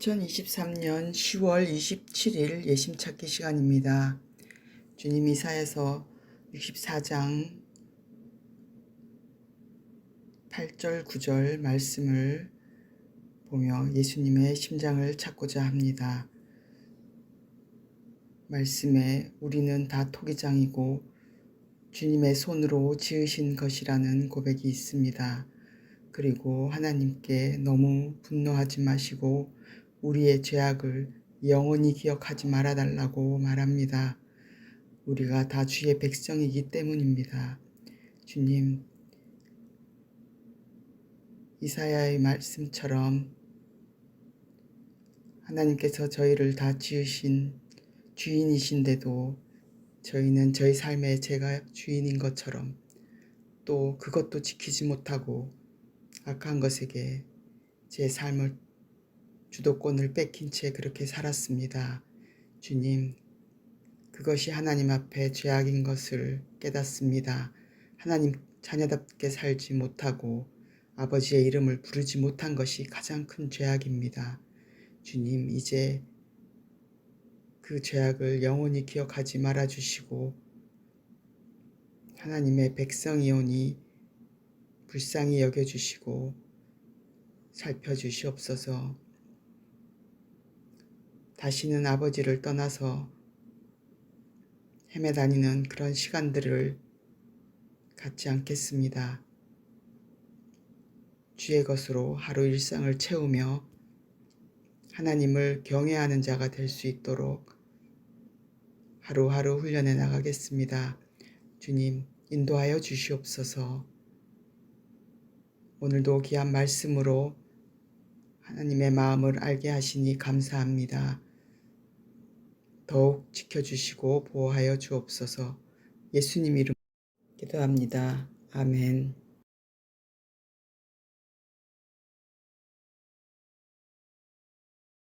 2023년 10월 27일 예심 찾기 시간입니다. 주님 이사에서 64장 8절 9절 말씀을 보며 예수님의 심장을 찾고자 합니다. 말씀에 우리는 다 토기장이고 주님의 손으로 지으신 것이라는 고백이 있습니다. 그리고 하나님께 너무 분노하지 마시고 우리의 죄악을 영원히 기억하지 말아달라고 말합니다. 우리가 다 주의 백성이기 때문입니다. 주님, 이사야의 말씀처럼 하나님께서 저희를 다 지으신 주인이신데도 저희는 저희 삶의 제가 주인인 것처럼 또 그것도 지키지 못하고 악한 것에게 제 삶을 주도권을 뺏긴 채 그렇게 살았습니다. 주님, 그것이 하나님 앞에 죄악인 것을 깨닫습니다. 하나님 자녀답게 살지 못하고 아버지의 이름을 부르지 못한 것이 가장 큰 죄악입니다. 주님, 이제 그 죄악을 영원히 기억하지 말아 주시고 하나님의 백성이오니 불쌍히 여겨 주시고 살펴 주시옵소서. 다시는 아버지를 떠나서 헤매다니는 그런 시간들을 갖지 않겠습니다. 주의 것으로 하루 일상을 채우며 하나님을 경외하는 자가 될 수 있도록 하루하루 훈련해 나가겠습니다. 주님, 인도하여 주시옵소서. 오늘도 귀한 말씀으로 하나님의 마음을 알게 하시니 감사합니다. 더욱 지켜주시고 보호하여 주옵소서 예수님 이름 기도합니다. 아멘.